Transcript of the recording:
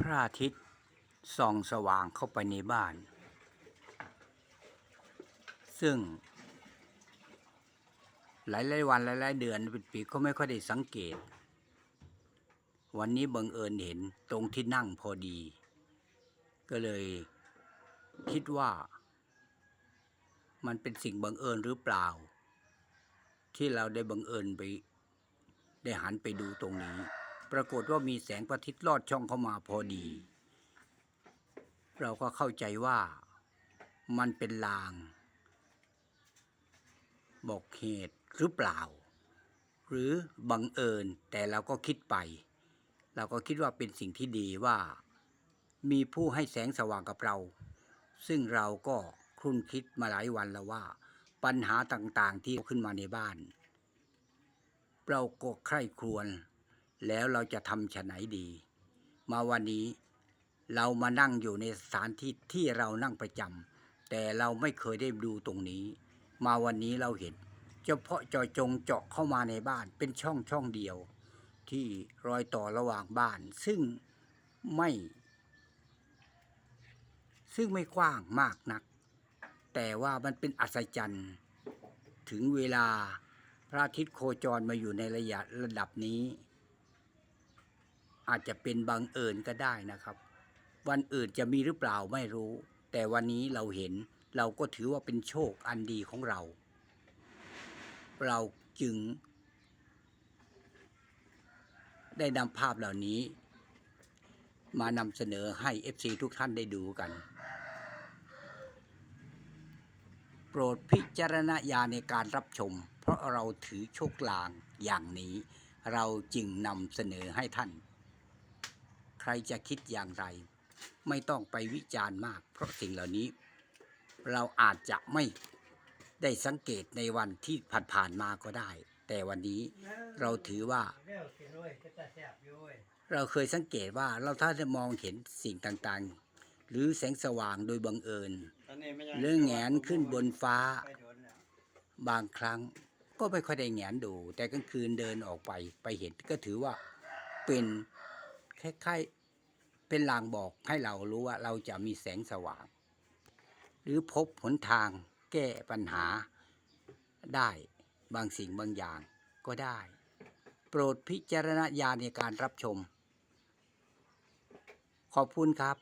พระอาทิตย์ส่องสว่างเข้าไปในบ้าน ซึ่ง หลายๆวันหลายๆเดือนเป็นปีก็ไม่ค่อยได้สังเกต วันนี้บังเอิญเห็นตรงที่นั่งพอดี ก็เลยคิดว่า มันเป็นสิ่งบังเอิญหรือเปล่า ที่เราได้บังเอิญไป ได้หันไปดูตรงนี้ ปรากฏว่ามีแสงพระอาทิตย์ลอดช่องเข้ามาพอดี เราก็เข้าใจว่ามันเป็นลาง บอกเหตุหรือเปล่า หรือบังเอิญแต่เราก็คิดไป เราก็คิดว่าเป็นสิ่งที่ดีว่า มีผู้ให้แสงสว่างกับเรา ซึ่งเราก็ครุ่นคิดมาหลายวันแล้วว่า ปัญหาต่างๆที่ขึ้นมาในบ้าน เราก็ใคร่ครวญ แล้วเราจะทำฉะไหนดี มาวันนี้เรามานั่งอยู่ในสถานที่ที่เรานั่งประจำแต่เราไม่เคยได้ดูตรงนี้ มาวันนี้เราเห็น เฉพาะจาะจงเจาะเข้ามาในบ้านเป็นช่องช่องเดียว ที่รอยต่อระหว่างบ้าน ซึ่งไม่ ซึ่งไม่กว้างมากนัก แต่ว่ามันเป็นอัศจรรย์ถึงเวลาพระอาทิตย์โคจรมาอยู่ในระยะระดับนี้ อาจจะเป็นบังเอิญก็ได้นะครับ วันอื่นจะมีหรือเปล่าไม่รู้ แต่วันนี้เราเห็นเราก็ถือว่าเป็นโชคอันดีของเรา เราจึง ได้นำภาพเหล่านี้ มานำเสนอให้ FC ทุกท่านได้ดูกัน โปรดพิจารณญาในการรับชม เพราะเราถือโชคลางอย่างนี้ เราจึงนำเสนอให้ท่าน ใครจะคิดอย่างไร ไม่ต้องไปวิจารณ์มาก เพราะสิ่งเหล่านี้ เราอาจจะไม่ได้สังเกตในวันที่ผ่านๆมาก็ได้ แต่วันนี้เราถือว่า เราเคยสังเกตว่าเราถ้าจะมองเห็นสิ่งต่างๆ หรือแสงสว่างโดยบังเอิญตอนนี้ไม่ยังหรือแหงนขึ้นบนฟ้า บางครั้งก็ไม่ค่อยได้แหงนดู แต่กลางคืนเดินออกไปไปเห็นก็ถือว่าเป็น คล้ายๆเป็นลางบอกให้เรารู้ว่าเราจะมีแสงสว่าง หรือพบหนทางแก้ปัญหาได้บางสิ่งบางอย่างก็ได้ โปรดพิจารณญาณในการรับชม ขอบคุณครับ